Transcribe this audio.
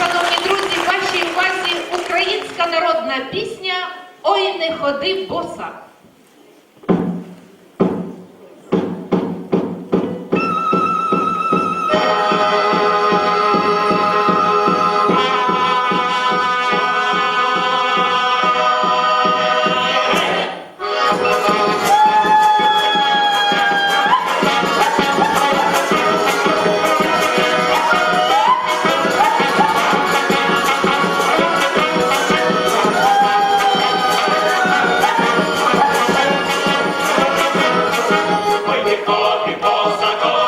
шановні друзі, вашій увазі українська народна пісня Ой не ходи боса. poza